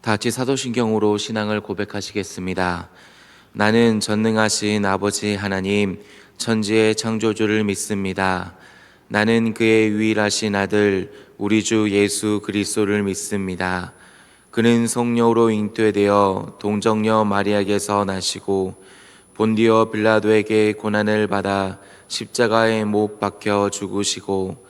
다 같이 사도신경으로 신앙을 고백하시겠습니다. 나는 전능하신 아버지 하나님, 천지의 창조주를 믿습니다. 나는 그의 유일하신 아들, 우리 주 예수 그리스도를 믿습니다. 그는 성령으로 잉태되어 동정녀 마리아에게서 나시고 본디어 빌라도에게 고난을 받아 십자가에 못 박혀 죽으시고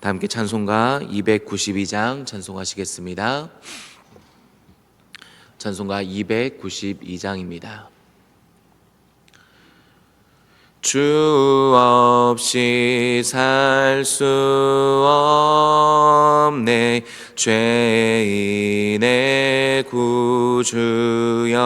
다 함께 찬송가 292장 찬송하시겠습니다. 찬송가 292장입니다. 주 없이 살 수 없네 죄인의 구주여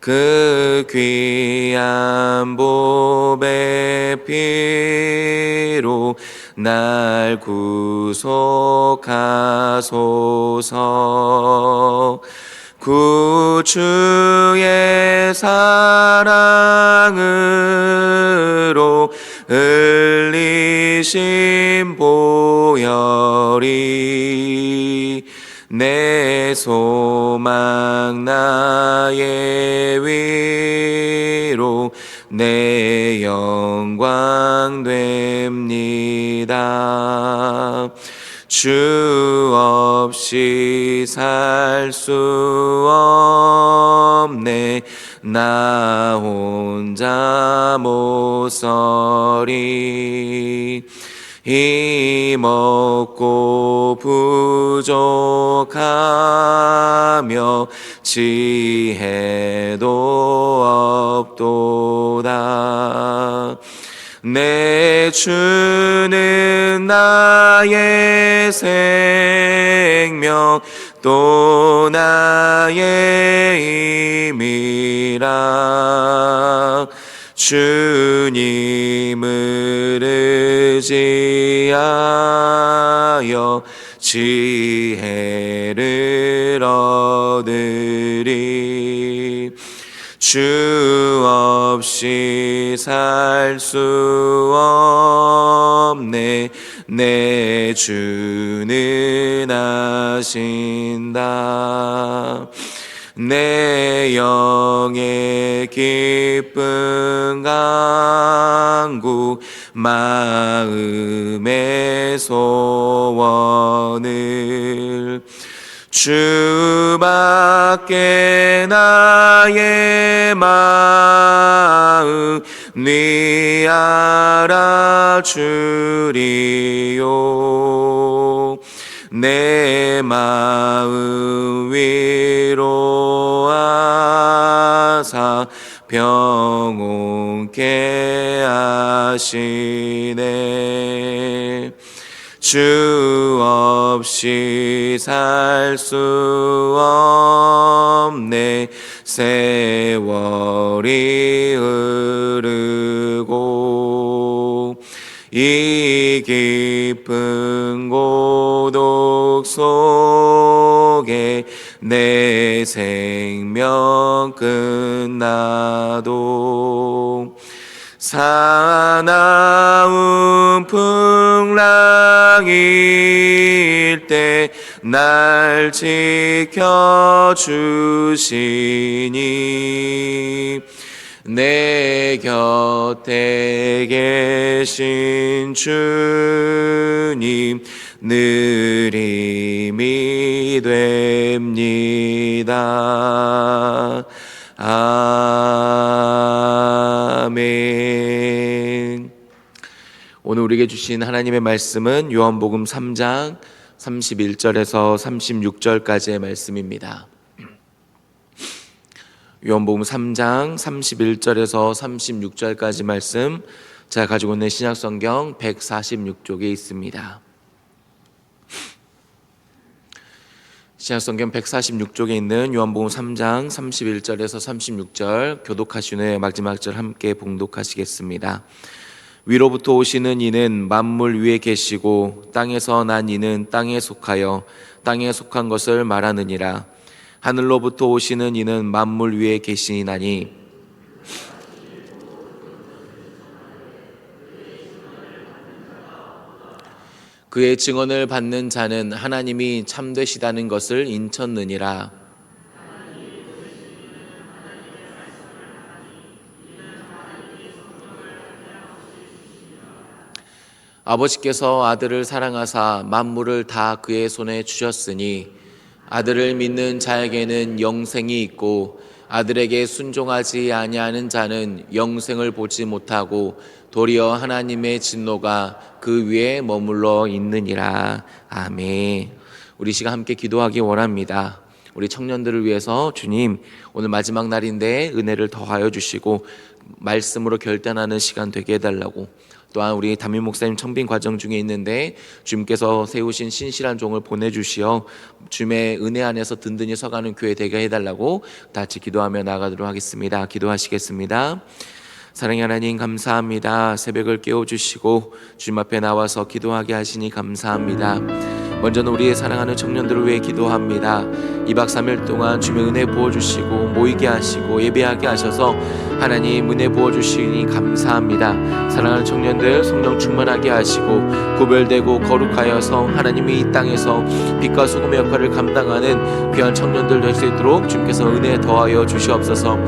그 귀한 보배 피로 날 구속하소서. 구주의 사랑으로 흘리신 보혈이 내 소망 나의 위로 내 영광 됩니다. 주 없이 살 수 없네 나 혼자 못 서리 힘없고 부족하며 지혜도 없도다. 내 주는 나의 생명 또 나의 힘이라. 주님을 의지하여 지혜를 얻으리. 주 없이 살 수 없네. 내 주는 아신다 내 영의 기쁜 강구 마음의 소원을 주밖에 나의 마음 네 알아주리요. 내 마음 병온케 하시네. 주 없이 살 수 없네. 세월이 흐르고 이 깊은 고독 속에 내 생명 끝나도 사나운 풍랑일 때 날 지켜주시니 내 곁에 계신 주님 늘 힘이 됩니다. 아멘. 오늘 우리에게 주신 하나님의 말씀은 요한복음 3장 31절에서 36절까지의 말씀입니다. 요한복음 3장 31절에서 36절까지 말씀 제가 가지고 있는 신약 성경 146쪽에 있습니다. 신약성경 146쪽에 있는 요한복음 3장 31절에서 36절 교독하신 후에 마지막 절 함께 봉독하시겠습니다. 위로부터 오시는 이는 만물 위에 계시고 땅에서 난 이는 땅에 속하여 땅에 속한 것을 말하느니라. 하늘로부터 오시는 이는 만물 위에 계시나니 그의 증언을 받는 자는 하나님이 참되시다는 것을 인쳤느니라. 아버지께서 아들을 사랑하사 만물을 다 그의 손에 주셨으니 아들을 믿는 자에게는 영생이 있고 아들에게 순종하지 아니하는 자는 영생을 보지 못하고 도리어 하나님의 진노가 그 위에 머물러 있느니라. 아멘. 우리 시간 함께 기도하기 원합니다. 우리 청년들을 위해서 주님 오늘 마지막 날인데 은혜를 더하여 주시고 말씀으로 결단하는 시간 되게 해달라고 또한 우리 담임 목사님 청빙 과정 중에 있는데 주님께서 세우신 신실한 종을 보내주시어 주님의 은혜 안에서 든든히 서가는 교회 되게 해달라고 다 같이 기도하며 나가도록 하겠습니다. 기도하시겠습니다. 사랑의 하나님 감사합니다. 새벽을 깨워주시고 주님 앞에 나와서 기도하게 하시니 감사합니다. 먼저는 우리의 사랑하는 청년들을 위해 기도합니다. 2박 3일 동안 주님의 은혜 부어주시고 모이게 하시고 예배하게 하셔서 하나님 은혜 부어주시니 감사합니다. 사랑하는 청년들 성령 충만하게 하시고 구별되고 거룩하여서 하나님이 이 땅에서 빛과 소금의 역할을 감당하는 귀한 청년들 될 수 있도록 주님께서 은혜 더하여 주시옵소서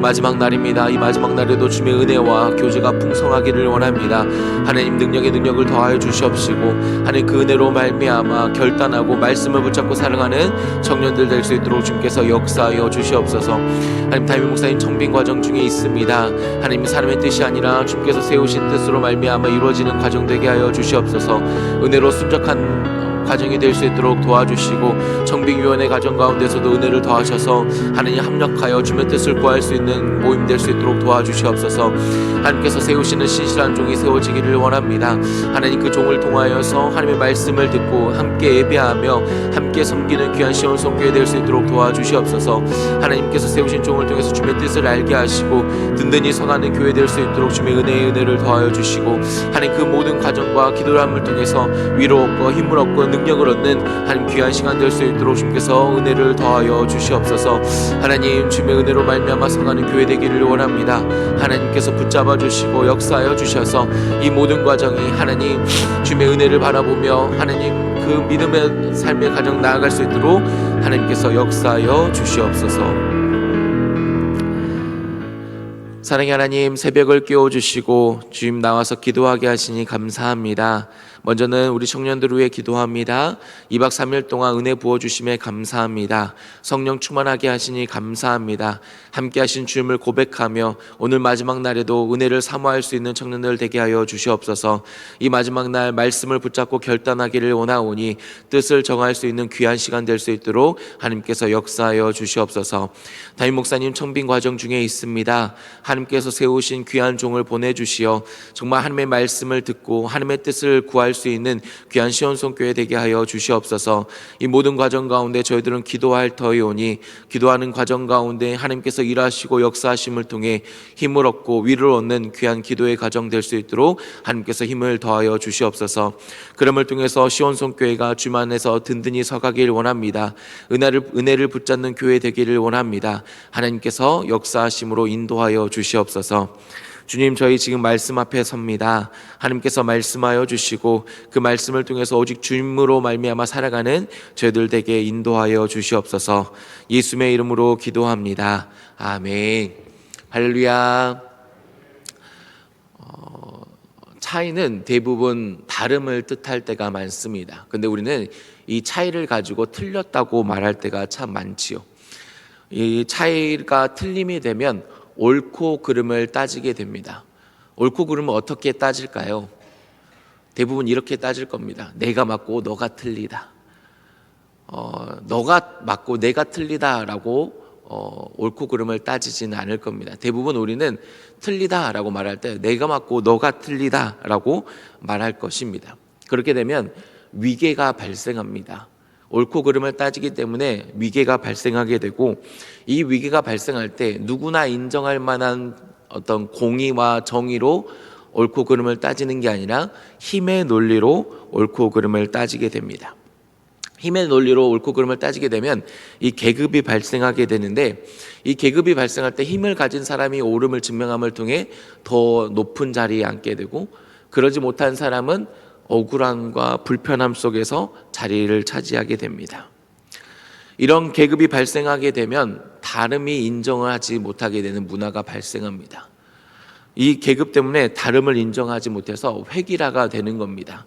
마지막 날입니다. 이 마지막 날에도 주님의 은혜와 교제가 풍성하기를 원합니다. 하나님 능력의 능력을 더하여 주시옵시고 하나님 그 은혜로 말미암아 결단하고 말씀을 붙잡고 살아가는 청년들 될 수 있도록 주님께서 역사하여 주시옵소서. 하나님 담임 목사님 청빙 과정 중에 있습니다. 하나님 사람의 뜻이 아니라 주님께서 세우신 뜻으로 말미암아 이루어지는 과정 되게 하여 주시옵소서. 은혜로 순적한 과정이 될 수 있도록 도와주시고 청빙위원회 과정 가운데서도 은혜를 더하셔서 하나님 합력하여 주의 뜻을 구할 수 있는 모임 될 수 있도록 도와주시옵소서. 하나님께서 세우시는 신실한 종이 세워지기를 원합니다. 하나님 그 종을 통하여서 하나님의 말씀을 듣고 함께 예배하며 함께 섬기는 귀한 시온 성교회 될 수 있도록 도와주시옵소서. 하나님께서 세우신 종을 통해서 주의 뜻을 알게 하시고 든든히 서가는 교회 될 수 있도록 주의 은혜의 은혜를 더하여 주시고 하나님 그 모든 과정과 기도함을 통해서 위로 얻고 힘을 얻고 능력을 얻는 하나님 귀한 시간 될 수 있도록 주님께서 은혜를 더하여 주시옵소서. 하나님 주님의 은혜로 말미암아 서가는 교회 되기를 원합니다. 하나님께서 붙잡아 주시고 역사하여 주셔서 이 모든 과정이 하나님 주님의 은혜를 바라보며 하나님 그 믿음의 삶의 가정 나아갈 수 있도록 하나님께서 역사하여 주시옵소서. 사랑의 하나님 새벽을 깨워 주시고 주님 나와서 기도하게 하시니 감사합니다. 먼저는 우리 청년들을 위해 기도합니다. 2박 3일 동안 은혜 부어 주심에 감사합니다. 성령 충만하게 하시니 감사합니다. 함께 하신 주님을 고백하며 오늘 마지막 날에도 은혜를 사모할 수 있는 청년들 되게 하여 주시옵소서. 이 마지막 날 말씀을 붙잡고 결단하기를 원하오니 뜻을 정할 수 있는 귀한 시간 될 수 있도록 하나님께서 역사하여 주시옵소서. 담임 목사님 청빙 과정 중에 있습니다. 하나님께서 세우신 귀한 종을 보내 주시어 정말 하나님의 말씀을 듣고 하나님의 뜻을 구할 수 있는 귀한 시온송 교회 되게 하여 주시옵소서. 이 모든 과정 가운데 저희들은 기도할 터이오니 기도하는 과정 가운데 하나님께서 일하시고 역사하심을 통해 힘을 얻고 위를 얻는 귀한 기도의 과정 될 수 있도록 하나님께서 힘을 더하여 주시옵소서. 그럼을 통해서 시온송 교회가 주만에서 든든히 서가길 원합니다. 은혜를 은혜를 붙잡는 교회 되기를 원합니다. 하나님께서 역사하심으로 인도하여 주시옵소서. 주님 저희 지금 말씀 앞에 섭니다. 하나님께서 말씀하여 주시고 그 말씀을 통해서 오직 주님으로 말미암아 살아가는 저희들 에게 인도하여 주시옵소서. 예수의 이름으로 기도합니다. 아멘. 할렐루야. 어, 차이는 대부분 다름을 뜻할 때가 많습니다. 근데 우리는 이 차이를 가지고 틀렸다고 말할 때가 참 많지요. 이 차이가 틀림이 되면 옳고 그름을 따지게 됩니다. 옳고 그름을 어떻게 따질까요? 대부분 이렇게 따질 겁니다. 내가 맞고 너가 틀리다. 어, 너가 맞고 내가 틀리다라고 어, 옳고 그름을 따지지는 않을 겁니다. 대부분 우리는 틀리다라고 말할 때 내가 맞고 너가 틀리다라고 말할 것입니다. 그렇게 되면 위계가 발생합니다. 옳고 그름을 따지기 때문에 위계가 발생하게 되고 이 위계가 발생할 때 누구나 인정할 만한 어떤 공의와 정의로 옳고 그름을 따지는 게 아니라 힘의 논리로 옳고 그름을 따지게 됩니다. 힘의 논리로 옳고 그름을 따지게 되면 이 계급이 발생하게 되는데 이 계급이 발생할 때 힘을 가진 사람이 옳음을 증명함을 통해 더 높은 자리에 앉게 되고 그러지 못한 사람은 억울함과 불편함 속에서 자리를 차지하게 됩니다. 이런 계급이 발생하게 되면 다름이 인정을 하지 못하게 되는 문화가 발생합니다. 이 계급 때문에 다름을 인정하지 못해서 회기라가 되는 겁니다.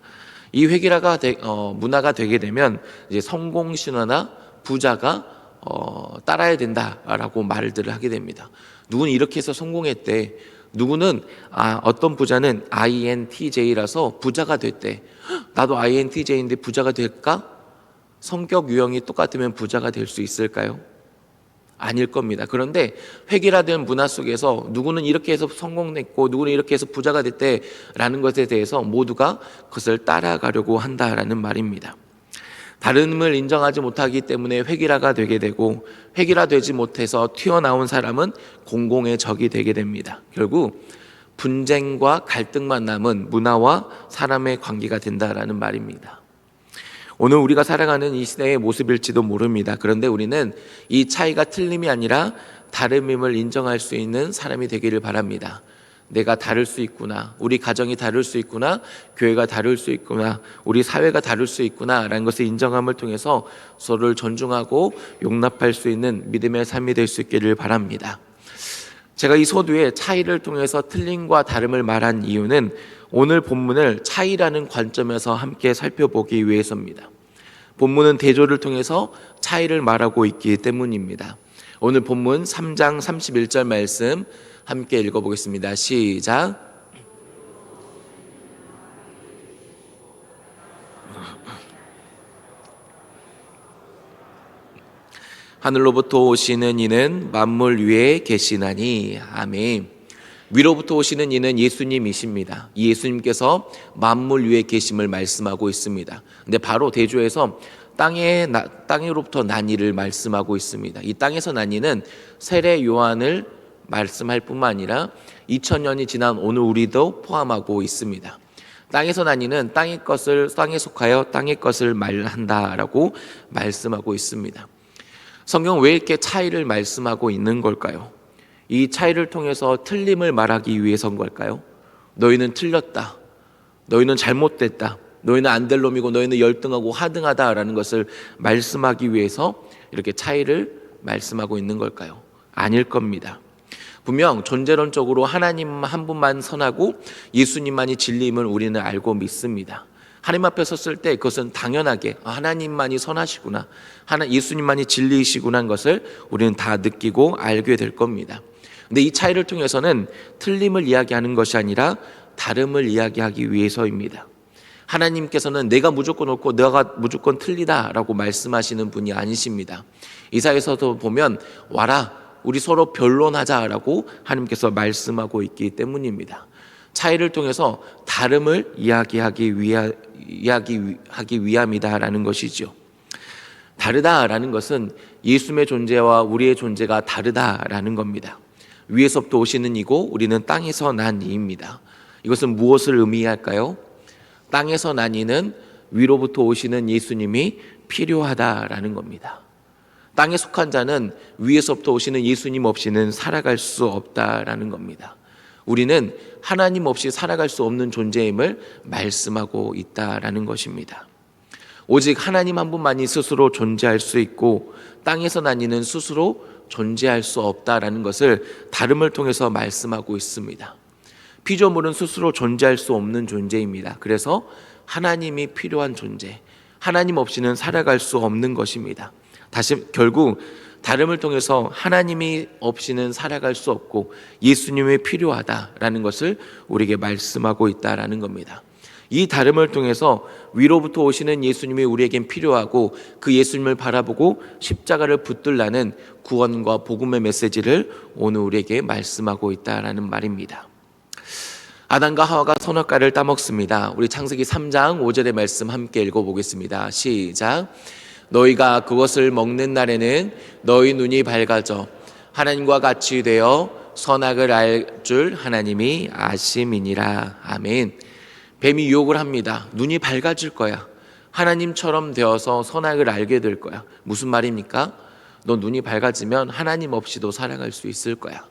이 회기라가 되, 어, 문화가 되게 되면 이제 성공 신화나 부자가 어, 따라야 된다라고 말들을 하게 됩니다. 누구는 이렇게 해서 성공했대. 누구는 아, 어떤 부자는 INTJ라서 부자가 됐대. 헉, 나도 INTJ인데 부자가 될까? 성격 유형이 똑같으면 부자가 될 수 있을까요? 아닐 겁니다. 그런데 획일화된 문화 속에서 누구는 이렇게 해서 성공했고 누구는 이렇게 해서 부자가 됐대라는 것에 대해서 모두가 그것을 따라가려고 한다라는 말입니다. 다름을 인정하지 못하기 때문에 획일화가 되게 되고 획일화되지 못해서 튀어나온 사람은 공공의 적이 되게 됩니다. 결국 분쟁과 갈등만 남은 문화와 사람의 관계가 된다라는 말입니다. 오늘 우리가 살아가는 이 시대의 모습일지도 모릅니다. 그런데 우리는 이 차이가 틀림이 아니라 다름임을 인정할 수 있는 사람이 되기를 바랍니다. 내가 다를 수 있구나. 우리 가정이 다를 수 있구나. 교회가 다를 수 있구나. 우리 사회가 다를 수 있구나. 라는 것을 인정함을 통해서 서로를 존중하고 용납할 수 있는 믿음의 삶이 될 수 있기를 바랍니다. 제가 이 소두의 차이를 통해서 틀림과 다름을 말한 이유는 오늘 본문을 차이라는 관점에서 함께 살펴보기 위해서입니다. 본문은 대조를 통해서 차이를 말하고 있기 때문입니다. 오늘 본문 3장 31절 말씀 함께 읽어보겠습니다. 시작. 하늘로부터 오시는 이는 만물 위에 계시나니 아멘. 위로부터 오시는 이는 예수님이십니다. 이 예수님께서 만물 위에 계심을 말씀하고 있습니다. 근데 바로 대조에서 땅에 나, 땅으로부터 난 이를 말씀하고 있습니다. 이 땅에서 난 이는 세례 요한을 말씀할 뿐만 아니라 2000년이 지난 오늘 우리도 포함하고 있습니다. 땅에서 난 이는 땅의 것을 땅에 속하여 땅의 것을 말한다라고 말씀하고 있습니다. 성경 왜 이렇게 차이를 말씀하고 있는 걸까요? 이 차이를 통해서 틀림을 말하기 위해서인 걸까요? 너희는 틀렸다. 너희는 잘못됐다. 너희는 안 될 놈이고 너희는 열등하고 하등하다라는 것을 말씀하기 위해서 이렇게 차이를 말씀하고 있는 걸까요? 아닐 겁니다. 분명 존재론적으로 하나님 한 분만 선하고 예수님만이 진리임을 우리는 알고 믿습니다. 하나님 앞에 섰을 때 그것은 당연하게 하나님만이 선하시구나, 하나 예수님만이 진리이시구나 한 것을 우리는 다 느끼고 알게 될 겁니다. 근데 이 차이를 통해서는 틀림을 이야기하는 것이 아니라 다름을 이야기하기 위해서입니다. 하나님께서는 내가 무조건 옳고 내가 무조건 틀리다라고 말씀하시는 분이 아니십니다. 이사에서도 보면 와라 우리 서로 변론하자라고 하나님께서 말씀하고 있기 때문입니다. 차이를 통해서 다름을 이야기하기 위하, 이야기하기 위함이다라는 것이죠. 다르다라는 것은 예수의 존재와 우리의 존재가 다르다라는 겁니다. 위에서부터 오시는 이고 우리는 땅에서 난 이입니다. 이것은 무엇을 의미할까요? 땅에서 난 이는 위로부터 오시는 예수님이 필요하다라는 겁니다. 땅에 속한 자는 위에서부터 오시는 예수님 없이는 살아갈 수 없다라는 겁니다. 우리는 하나님 없이 살아갈 수 없는 존재임을 말씀하고 있다라는 것입니다. 오직 하나님 한 분만이 스스로 존재할 수 있고 땅에서 나뉘는 스스로 존재할 수 없다라는 것을 다름을 통해서 말씀하고 있습니다. 피조물은 스스로 존재할 수 없는 존재입니다. 그래서 하나님이 필요한 존재, 하나님 없이는 살아갈 수 없는 것입니다. 다시 결국 다름을 통해서 하나님이 없이는 살아갈 수 없고 예수님이 필요하다라는 것을 우리에게 말씀하고 있다라는 겁니다. 이 다름을 통해서 위로부터 오시는 예수님이 우리에겐 필요하고 그 예수님을 바라보고 십자가를 붙들라는 구원과 복음의 메시지를 오늘 우리에게 말씀하고 있다라는 말입니다. 아담과 하와가 선악과를 따먹습니다. 우리 창세기 3장 5절의 말씀 함께 읽어보겠습니다. 시작. 너희가 그것을 먹는 날에는 너희 눈이 밝아져 하나님과 같이 되어 선악을 알 줄 하나님이 아심이니라. 아멘. 뱀이 유혹을 합니다. 눈이 밝아질 거야. 하나님처럼 되어서 선악을 알게 될 거야. 무슨 말입니까? 너 눈이 밝아지면 하나님 없이도 살아갈 수 있을 거야.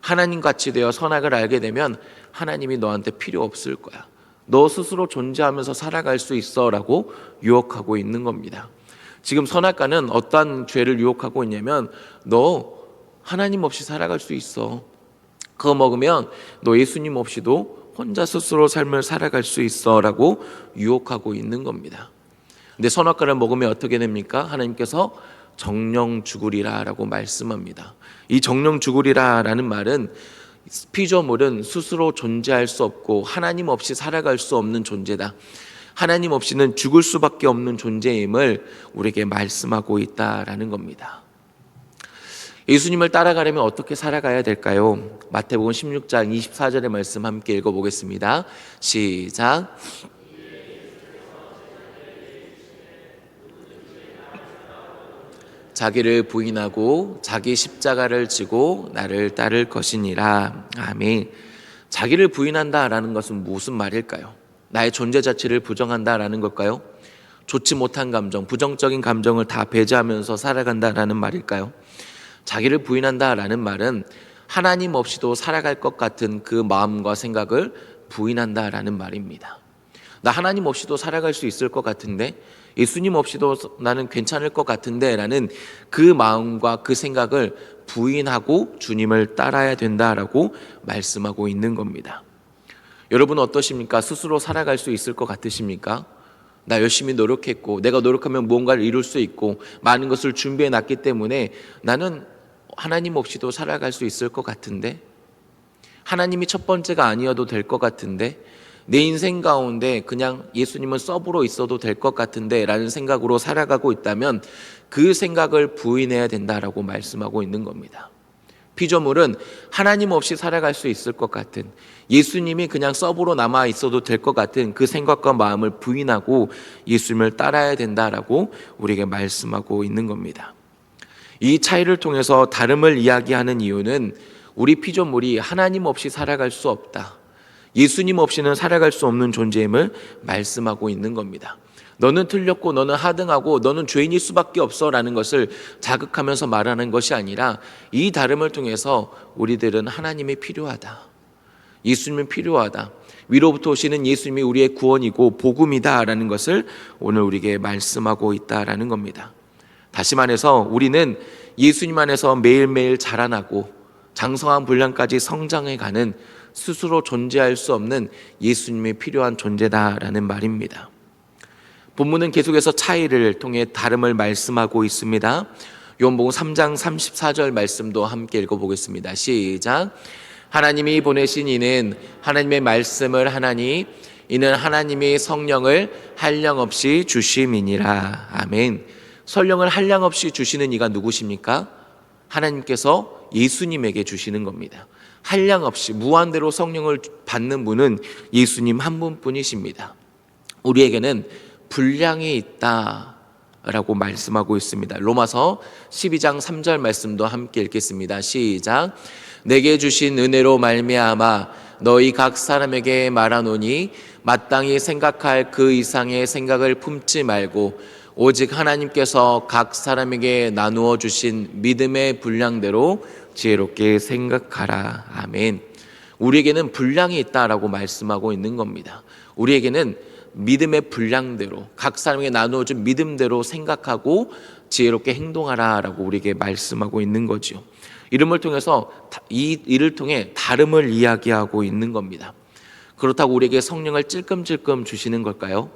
하나님 같이 되어 선악을 알게 되면 하나님이 너한테 필요 없을 거야. 너 스스로 존재하면서 살아갈 수 있어라고 유혹하고 있는 겁니다. 지금 선악과는 어떠한 죄를 유혹하고 있냐면 너 하나님 없이 살아갈 수 있어. 그거 먹으면 너 예수님 없이도 혼자 스스로 삶을 살아갈 수 있어라고 유혹하고 있는 겁니다. 근데 선악과를 먹으면 어떻게 됩니까? 하나님께서 정령 죽으리라라고 말씀합니다. 이 정령 죽으리라라는 말은 피조물은 스스로 존재할 수 없고 하나님 없이 살아갈 수 없는 존재다. 하나님 없이는 죽을 수밖에 없는 존재임을 우리에게 말씀하고 있다라는 겁니다. 예수님을 따라가려면 어떻게 살아가야 될까요? 마태복음 16장 24절의 말씀 함께 읽어보겠습니다. 시작. 자기를 부인하고 자기 십자가를 지고 나를 따를 것이니라. 아멘. 자기를 부인한다라는 것은 무슨 말일까요? 나의 존재 자체를 부정한다라는 걸까요? 좋지 못한 감정, 부정적인 감정을 다 배제하면서 살아간다라는 말일까요? 자기를 부인한다라는 말은 하나님 없이도 살아갈 것 같은 그 마음과 생각을 부인한다라는 말입니다. 나 하나님 없이도 살아갈 수 있을 것 같은데 예수님 없이도 나는 괜찮을 것 같은데 라는 그 마음과 그 생각을 부인하고 주님을 따라야 된다라고 말씀하고 있는 겁니다. 여러분 어떠십니까? 스스로 살아갈 수 있을 것 같으십니까? 나 열심히 노력했고 내가 노력하면 무언가를 이룰 수 있고 많은 것을 준비해 놨기 때문에 나는 하나님 없이도 살아갈 수 있을 것 같은데 하나님이 첫 번째가 아니어도 될 것 같은데 내 인생 가운데 그냥 예수님은 서브로 있어도 될 것 같은데 라는 생각으로 살아가고 있다면 그 생각을 부인해야 된다라고 말씀하고 있는 겁니다. 피조물은 하나님 없이 살아갈 수 있을 것 같은 예수님이 그냥 서브로 남아 있어도 될 것 같은 그 생각과 마음을 부인하고 예수님을 따라야 된다라고 우리에게 말씀하고 있는 겁니다. 이 차이를 통해서 다름을 이야기하는 이유는 우리 피조물이 하나님 없이 살아갈 수 없다. 예수님 없이는 살아갈 수 없는 존재임을 말씀하고 있는 겁니다. 너는 틀렸고 너는 하등하고 너는 죄인일 수밖에 없어라는 것을 자극하면서 말하는 것이 아니라 이 다름을 통해서 우리들은 하나님이 필요하다. 예수님이 필요하다. 위로부터 오시는 예수님이 우리의 구원이고 복음이다라는 것을 오늘 우리에게 말씀하고 있다라는 겁니다. 다시 말해서 우리는 예수님 안에서 매일매일 자라나고 장성한 분량까지 성장해 가는 스스로 존재할 수 없는 예수님이 필요한 존재다라는 말입니다. 본문은 계속해서 차이를 통해 다름을 말씀하고 있습니다. 요한복음 3장 34절 말씀도 함께 읽어보겠습니다. 시작. 하나님이 보내신 이는 하나님의 말씀을 하나니 이는 하나님이 성령을 한량 없이 주심이니라. 아멘. 성령을 한량 없이 주시는 이가 누구십니까? 하나님께서 예수님에게 주시는 겁니다. 한량 없이 무한대로 성령을 받는 분은 예수님 한 분뿐이십니다. 우리에게는 분량이 있다 라고 말씀하고 있습니다. 로마서 12장 3절 말씀도 함께 읽겠습니다. 시작. 내게 주신 은혜로 말미암아 너희 각 사람에게 말하노니 마땅히 생각할 그 이상의 생각을 품지 말고 오직 하나님께서 각 사람에게 나누어 주신 믿음의 분량대로 지혜롭게 생각하라. 아멘. 우리에게는 분량이 있다라고 말씀하고 있는 겁니다. 우리에게는 믿음의 분량대로 각 사람에게 나누어 준 믿음대로 생각하고 지혜롭게 행동하라라고 우리에게 말씀하고 있는 거지요. 이름을 통해서 이 일을 통해 다름을 이야기하고 있는 겁니다. 그렇다고 우리에게 성령을 찔끔찔끔 주시는 걸까요?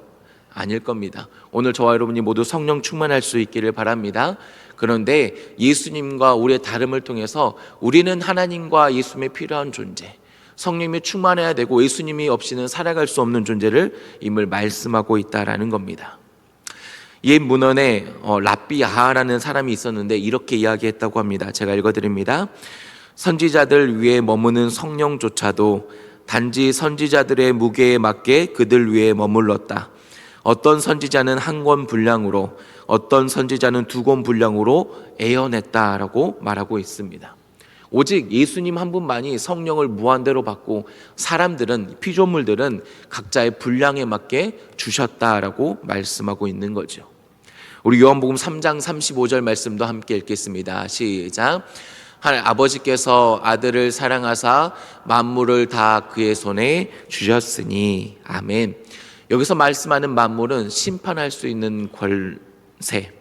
아닐 겁니다. 오늘 저와 여러분이 모두 성령 충만할 수 있기를 바랍니다. 그런데 예수님과 우리의 다름을 통해서 우리는 하나님과 예수님의 필요한 존재, 성령이 충만해야 되고 예수님이 없이는 살아갈 수 없는 존재를 임을 말씀하고 있다라는 겁니다. 옛 문헌에 어, 라비아하라는 사람이 있었는데 이렇게 이야기했다고 합니다. 제가 읽어드립니다. 선지자들 위에 머무는 성령조차도 단지 선지자들의 무게에 맞게 그들 위에 머물렀다. 어떤 선지자는 한 권 분량으로 어떤 선지자는 두 권 분량으로 애언했다라고 말하고 있습니다. 오직 예수님 한 분만이 성령을 무한대로 받고 사람들은 피조물들은 각자의 분량에 맞게 주셨다라고 말씀하고 있는 거죠. 우리 요한복음 3장 35절 말씀도 함께 읽겠습니다. 시작. 아버지께서 아들을 사랑하사 만물을 다 그의 손에 주셨으니 아멘. 여기서 말씀하는 만물은 심판할 수 있는 권세,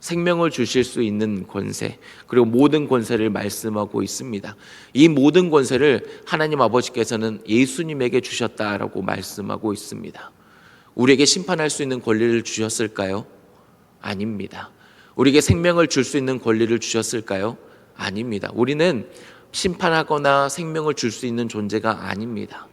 생명을 주실 수 있는 권세, 그리고 모든 권세를 말씀하고 있습니다. 이 모든 권세를 하나님 아버지께서는 예수님에게 주셨다라고 말씀하고 있습니다. 우리에게 심판할 수 있는 권리를 주셨을까요? 아닙니다. 우리에게 생명을 줄 수 있는 권리를 주셨을까요? 아닙니다. 우리는 심판하거나 생명을 줄 수 있는 존재가 아닙니다.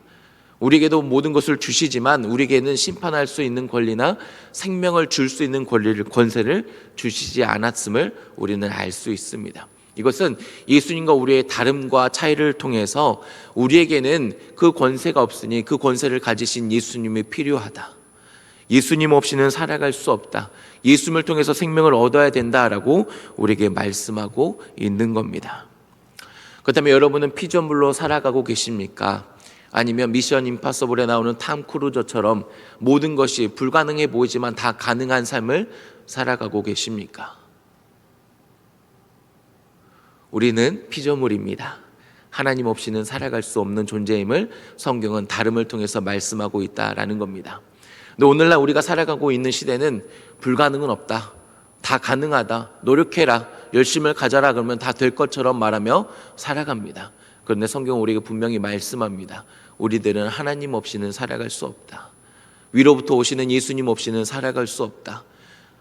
우리에게도 모든 것을 주시지만 우리에게는 심판할 수 있는 권리나 생명을 줄 수 있는 권리를 권세를 주시지 않았음을 우리는 알 수 있습니다. 이것은 예수님과 우리의 다름과 차이를 통해서 우리에게는 그 권세가 없으니 그 권세를 가지신 예수님이 필요하다. 예수님 없이는 살아갈 수 없다. 예수님을 통해서 생명을 얻어야 된다라고 우리에게 말씀하고 있는 겁니다. 그렇다면 여러분은 피조물로 살아가고 계십니까? 아니면 미션 임파서블에 나오는 탐 크루저처럼 모든 것이 불가능해 보이지만 다 가능한 삶을 살아가고 계십니까? 우리는 피조물입니다. 하나님 없이는 살아갈 수 없는 존재임을 성경은 다름을 통해서 말씀하고 있다라는 겁니다. 근데 오늘날 우리가 살아가고 있는 시대는 불가능은 없다. 다 가능하다. 노력해라. 열심을 가져라. 그러면 다 될 것처럼 말하며 살아갑니다. 그런데 성경은 우리에게 분명히 말씀합니다. 우리들은 하나님 없이는 살아갈 수 없다. 위로부터 오시는 예수님 없이는 살아갈 수 없다.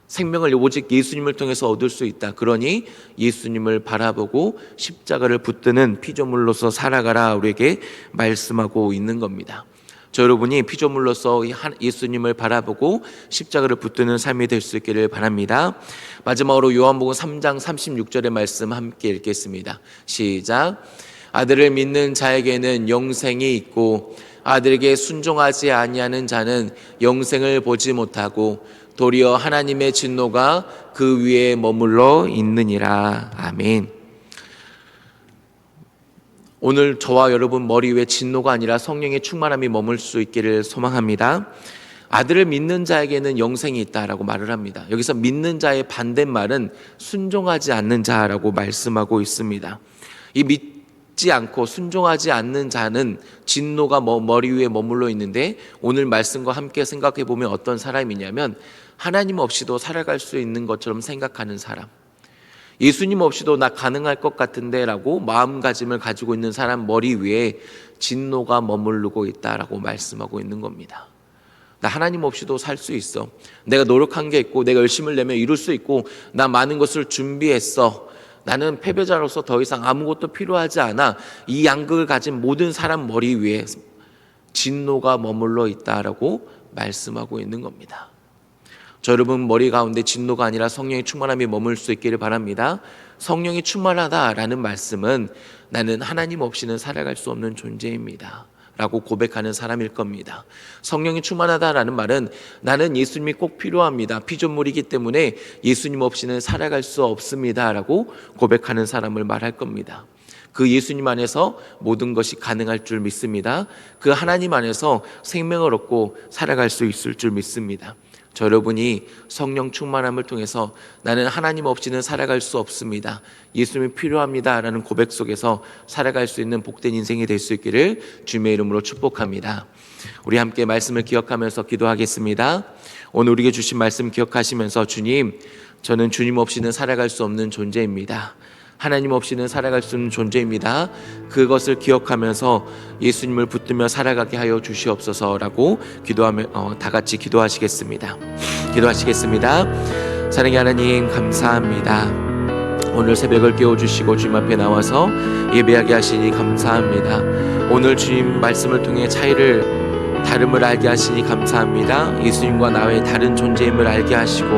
생명을 오직 예수님을 통해서 얻을 수 있다. 그러니 예수님을 바라보고 십자가를 붙드는 피조물로서 살아가라 우리에게 말씀하고 있는 겁니다. 저 여러분이 피조물로서 예수님을 바라보고 십자가를 붙드는 삶이 될 수 있기를 바랍니다. 마지막으로 요한복음 3장 36절의 말씀 함께 읽겠습니다. 시작. 아들을 믿는 자에게는 영생이 있고 아들에게 순종하지 아니하는 자는 영생을 보지 못하고 도리어 하나님의 진노가 그 위에 머물러 있느니라. 아멘. 오늘 저와 여러분 머리 위에 진노가 아니라 성령의 충만함이 머물 수 있기를 소망합니다. 아들을 믿는 자에게는 영생이 있다라고 말을 합니다. 여기서 믿는 자의 반대말은 순종하지 않는 자라고 말씀하고 있습니다. 이 믿 지 않고 순종하지 않는 자는 진노가 머리 위에 머물러 있는데 오늘 말씀과 함께 생각해 보면 어떤 사람이냐면 하나님 없이도 살아갈 수 있는 것처럼 생각하는 사람. 예수님 없이도 나 가능할 것 같은데 라고 마음가짐을 가지고 있는 사람 머리 위에 진노가 머무르고 있다라고 말씀하고 있는 겁니다. 나 하나님 없이도 살 수 있어. 내가 노력한 게 있고 내가 열심을 내면 이룰 수 있고 나 많은 것을 준비했어. 나는 패배자로서 더 이상 아무것도 필요하지 않아. 이 양극을 가진 모든 사람 머리 위에 진노가 머물러 있다라고 말씀하고 있는 겁니다. 저 여러분 머리 가운데 진노가 아니라 성령의 충만함이 머물 수 있기를 바랍니다. 성령이 충만하다라는 말씀은 나는 하나님 없이는 살아갈 수 없는 존재입니다. 라고 고백하는 사람일 겁니다. 성령이 충만하다라는 말은 나는 예수님이 꼭 필요합니다. 피조물이기 때문에 예수님 없이는 살아갈 수 없습니다. 라고 고백하는 사람을 말할 겁니다. 그 예수님 안에서 모든 것이 가능할 줄 믿습니다. 그 하나님 안에서 생명을 얻고 살아갈 수 있을 줄 믿습니다. 저 여러분이 성령 충만함을 통해서 나는 하나님 없이는 살아갈 수 없습니다. 예수님이 필요합니다. 라는 고백 속에서 살아갈 수 있는 복된 인생이 될 수 있기를 주님의 이름으로 축복합니다. 우리 함께 말씀을 기억하면서 기도하겠습니다. 오늘 우리에게 주신 말씀 기억하시면서 주님, 저는 주님 없이는 살아갈 수 없는 존재입니다. 하나님 없이는 살아갈 수 없는 존재입니다. 그것을 기억하면서 예수님을 붙들며 살아가게 하여 주시옵소서라고 기도하며 어, 다 같이 기도하시겠습니다. 기도하시겠습니다. 사랑의 하나님 감사합니다. 오늘 새벽을 깨워주시고 주님 앞에 나와서 예배하게 하시니 감사합니다. 오늘 주님 말씀을 통해 차이를 다름을 알게 하시니 감사합니다. 예수님과 나의 다른 존재임을 알게 하시고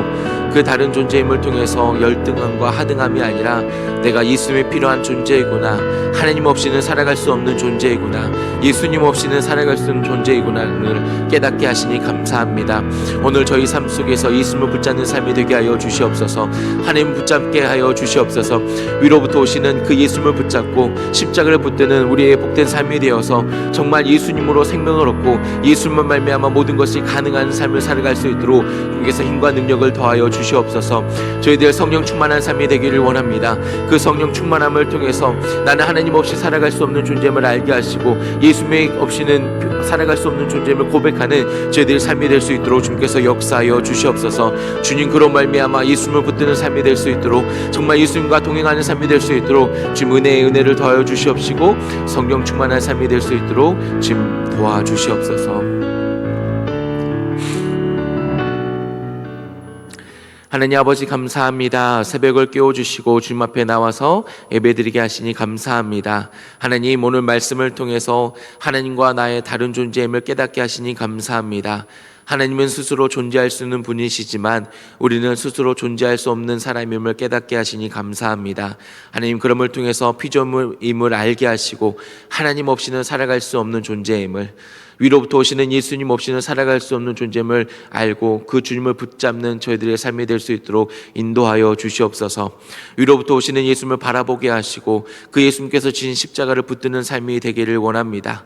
그 다른 존재임을 통해서 열등함과 하등함이 아니라 내가 예수님이 필요한 존재이구나. 하나님 없이는 살아갈 수 없는 존재이구나. 예수님 없이는 살아갈 수 없는 존재이구나를 깨닫게 하시니 감사합니다. 오늘 저희 삶 속에서 예수님을 붙잡는 삶이 되게 하여 주시옵소서. 하나님 붙잡게 하여 주시옵소서. 위로부터 오시는 그 예수님을 붙잡고 십자가를 붙드는 우리의 복된 삶이 되어서 정말 예수님으로 생명을 얻고 예수님만 말미암아 모든 것이 가능한 삶을 살아갈 수 있도록 주께서 힘과 능력을 더하여 주시옵소서 저희들 성령 충만한 삶이 되기를 원합니다. 그 성령 충만함을 통해서 나는 하나님 없이 살아갈 수 없는 존재임을 알게 하시고 예수님 없이는 살아갈 수 없는 존재임을 고백하는 저희들의 삶이 될 수 있도록 주님께서 역사하여 주시옵소서. 주님 그런 말미암아 예수님을 붙드는 삶이 될 수 있도록 정말 예수님과 동행하는 삶이 될 수 있도록 주님 은혜의 은혜를 더하여 주시옵시고 성령 충만한 삶이 될 수 있도록 주님 도와주시옵소서 하나님 아버지 감사합니다. 새벽을 깨워주시고 주님 앞에 나와서 예배드리게 하시니 감사합니다. 하나님 오늘 말씀을 통해서 하나님과 나의 다른 존재임을 깨닫게 하시니 감사합니다. 하나님은 스스로 존재할 수 있는 분이시지만 우리는 스스로 존재할 수 없는 사람임을 깨닫게 하시니 감사합니다. 하나님 그럼을 통해서 피조물임을 알게 하시고 하나님 없이는 살아갈 수 없는 존재임을 위로부터 오시는 예수님 없이는 살아갈 수 없는 존재임을 알고 그 주님을 붙잡는 저희들의 삶이 될 수 있도록 인도하여 주시옵소서. 위로부터 오시는 예수님을 바라보게 하시고 그 예수님께서 지신 십자가를 붙드는 삶이 되기를 원합니다.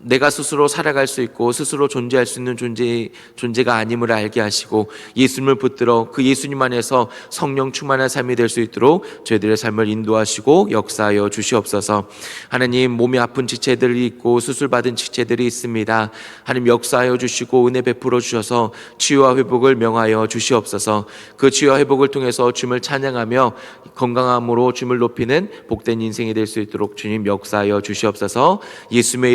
내가 스스로 살아갈 수 있고 스스로 존재할 수 있는 존재 존재가 아님을 알게 하시고 예수님을 붙들어 그 예수님 안에서 성령 충만한 삶이 될 수 있도록 저희들의 삶을 인도하시고 역사하여 주시옵소서. 하나님 몸이 아픈 지체들이 있고 수술 받은 지체들이 있습니다. 하나님 역사하여 주시고 은혜 베풀어 주셔서 치유와 회복을 명하여 주시옵소서. 그 치유와 회복을 통해서 주님을 찬양하며 건강함으로 주님을 높이는 복된 인생이 될 수 있도록 주님 역사하여 주시옵소서. 예수님의